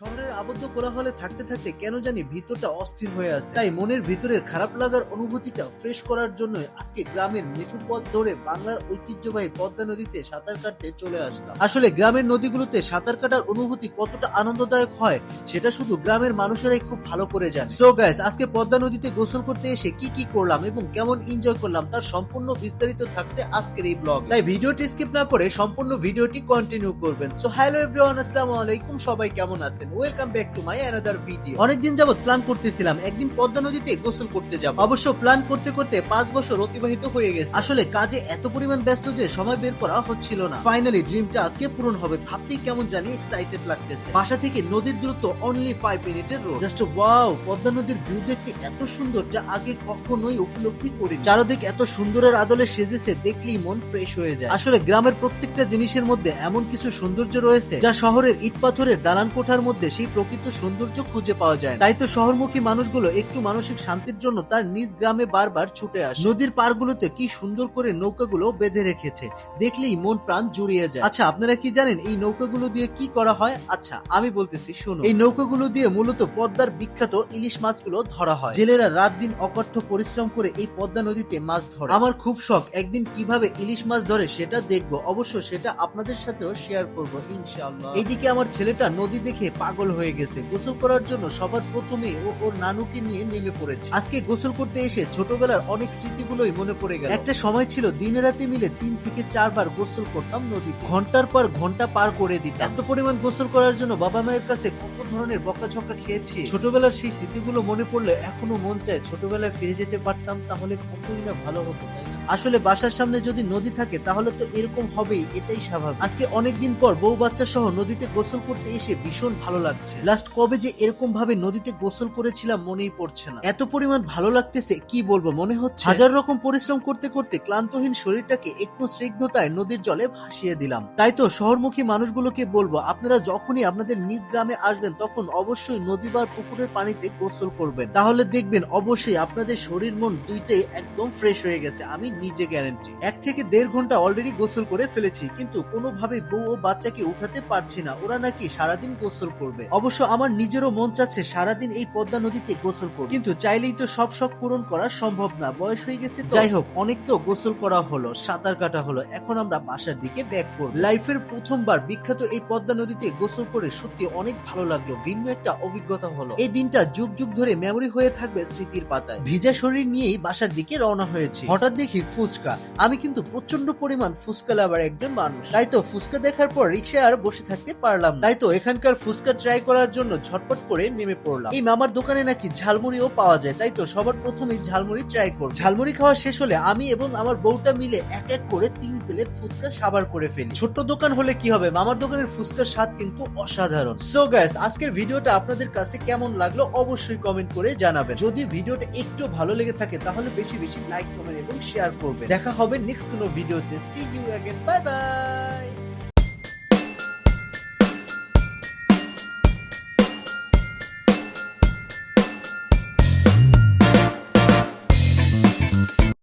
শহরের আবদ্ধ কোলাহলে থাকতে থাকতে কেন জানি ভিতরটা অস্থির হয়ে আছে। তাই মনের ভিতরের খারাপ লাগার অনুভূতিটা ফ্রেশ করার জন্য আজকে গ্রামের মেঠু পথ ধরে বাংলার ঐতিহ্যবাহী পদ্মা নদীতে সাঁতার কাটতে চলে আসলাম। আসলে গ্রামের নদীগুলোতে সাঁতার কাটার অনুভূতি কতটা আনন্দদায়ক হয়, সেটা শুধু গ্রামের মানুষেরাই খুব ভালো করে জানে। সো গাইস আজকে পদ্মা নদীতে গোসল করতে এসে কি কি করলাম এবং কেমন এনজয় করলাম তার সম্পূর্ণ বিস্তারিত থাকছে আজকের এই ব্লগ তাই ভিডিওটি স্কিপ না করে সম্পূর্ণ ভিডিওটি কন্টিনিউ করবেন। সো হ্যালো এভরিওয়ান আসসালামু আলাইকুম, সবাই কেমন আছেন? Welcome back to my another video অনেকদিন প্ল্যান করতেছিলাম, একদিন পদ্মা নদীতে গোসল করতে যাব। অবশ্য প্ল্যান করতে করতে পাঁচ বছর অতিবাহিত হয়ে গেছে। আসলে কাজে এত পরিমাণ ব্যস্ত যে সময় বের করা হচ্ছিল না। ফাইনালি ড্রিমটা আজকে পূরণ হবে। কেমন জানি এক্সাইটেড লাগতেছে। বাসা থেকে নদীর দূরত্ব অনলি ফাইভ মিনিটের রোড জাস্ট ওয়াও পদ্মা নদীর ভিউ দেখতে এত সুন্দর যা আগে কখনোই উপলব্ধি করি চারদিক এত সুন্দরের আদলে সেজেছে, দেখলেই মন ফ্রেশ হয়ে যায়। আসলে গ্রামের প্রত্যেকটা জিনিসের মধ্যে এমন কিছু সৌন্দর্য রয়েছে যা শহরের ইট পাথরের দালান কোঠার মধ্যে সেই প্রকৃত সৌন্দর্য খুঁজে পাওয়া যায় তাই তো শহরমুখী মানুষগুলো একটু মানসিক শান্তির জন্য তার নিজ গ্রামে বারবার ছুটে আসে। নদীর পারগুলোতে কি সুন্দর করে নৌকাগুলো বেঁধে রেখেছে, দেখলেই মন প্রাণ জুড়িয়ে যায়। আচ্ছা আপনারা কি জানেন এই নৌকাগুলো দিয়ে কি করা হয়? আচ্ছা আমি বলতেছি, শুনুন। এই নৌকাগুলো দিয়ে মূলত পদ্মার বিখ্যাত ইলিশ মাছগুলো ধরা হয়। জেলেরা রাত দিন অকথ্য পরিশ্রম করে এই পদ্মা নদীতে মাছ ধরে। আমার খুব শখ, একদিন কীভাবে ইলিশ মাছ ধরে সেটা দেখব। অবশ্য সেটা আপনাদের সাথেও শেয়ার করব, ইনশাআল্লাহ। এইদিকে আমার ছেলেটা নদী দেখে পাগল হয়ে গেছে। গোসল করার জন্য সবার প্রথমে ও ওর নানুকে নিয়ে নেমে পড়েছে। আজকে গোসল করতে এসে ছোটবেলার অনেক স্মৃতিগুলোই মনে পড়ে গেল। একটা সময় ছিল দিনে রাতে মিলে তিন থেকে চারবার গোসল করতাম নদীতে। ঘণ্টার পর ঘণ্টা পার করে দিতাম। এত পরিমাণ গোসল করার জন্য বাবা মায়ের কাছে কত ধরনের বকাঝকা খেয়েছি। ছোটবেলার সেই স্মৃতিগুলো মনে পড়লে এখনও মন চায় ছোটবেলায় ফিরে যেতে পারতাম, তাহলে কতই না ভালো হতো, তাই না? আসলে বাসার সামনে যদি নদী থাকে, তাহলে তো এরকম হবেই, এটাই স্বাভাবিক। আজকে অনেকদিন পর বউ বাচ্চা সহ নদীতে গোসল করতে এসে ভীষণ ভালো লাগছে। লাস্ট কবে যে এরকম ভাবে নদীতে গোসল করেছিলাম মনেই পড়ছে না। এত পরিমাণ ভালো লাগতেছে, কি বলব, মনে হচ্ছে? হাজার রকম পরিশ্রম করতে করতে ক্লান্তহীন শরীরটাকে একটু স্নিগ্ধতায় নদীর জলে ভাসিয়ে দিলাম। তাই তো শহরমুখী মানুষগুলোকে বলব, আপনারা যখনই আপনাদের নিজ গ্রামে আসবেন, তখন অবশ্যই নদী বা পুকুরের পানিতে গোসল করবেন। তাহলে দেখবেন, অবশ্যই আপনাদের শরীর মন দুইটাই একদম ফ্রেশ হয়ে গেছে। আমি নিজে গ্যারান্টি এক থেকে দেড় ঘণ্টা অলরেডি গোসল করে ফেলেছি, কিন্তু কোনোভাবে বউ ও বাচ্চাকে উঠাতে পারছি না। ওরা নাকি সারাদিন গোসল করবে। অবশ্য আমার নিজেরও মন চাচ্ছে সারাদিন এই পদ্মা নদীতে গোসল করবে কিন্তু চাইলেই তো সব শখ পূরণ করা সম্ভব না। বয়স হয়ে গেছে যাই হোক, অনেক তো গোসল করা হলো, সাঁতার কাটা হলো। এখন আমরা বাসার দিকে ব্যাক করব। লাইফের প্রথমবার বিখ্যাত এই পদ্মা নদীতে গোসল করে সত্যি অনেক ভালো লাগল। ভিন্ন একটা অভিজ্ঞতা হলো। এই দিনটা যুগ যুগ ধরে মেমোরি হয়ে থাকবে স্মৃতির পাতায়। ভিজা শরীর নিয়েই বাসার দিকে রওনা হয়েছে। হঠাৎ দেখি ফুচকা। আমি কিন্তু প্রচণ্ড পরিমাণ ফুচকা লাভার একজন মানুষ। তাই তো, ফুচকা দেখার পর রিক্সায় আর বসে থাকতে পারলাম তাই তো, এখানকার ফুচকা ট্রাই করার জন্য ঝটপট করে নেমে পড়লাম। এই মামার দোকানে নাকি ঝালমুড়িও পাওয়া যায়। তাই তো, সবার প্রথমেই ঝালমুড়ি ট্রাই করব। ঝালমুড়ি খাওয়া শেষ হলে আমি এবং আমার বউটা মিলে এক এক করে তিন প্লেট ফুচকা সাবার করে ফেলি। ছোট্ট দোকান হলে কি হবে? মামার দোকানের ফুচকার স্বাদ কিন্তু অসাধারণ। সো গাইস আজকের ভিডিওটা আপনাদের কাছে কেমন লাগল অবশ্যই কমেন্ট করে জানাবেন। যদি ভিডিওটা একটু ভালো লেগে থাকে, তাহলে বেশি বেশি লাইক কমেন্ট এবং শেয়ার করবেন। দেখা হবে নেক্সট কোনো ভিডিওতে see you again bye bye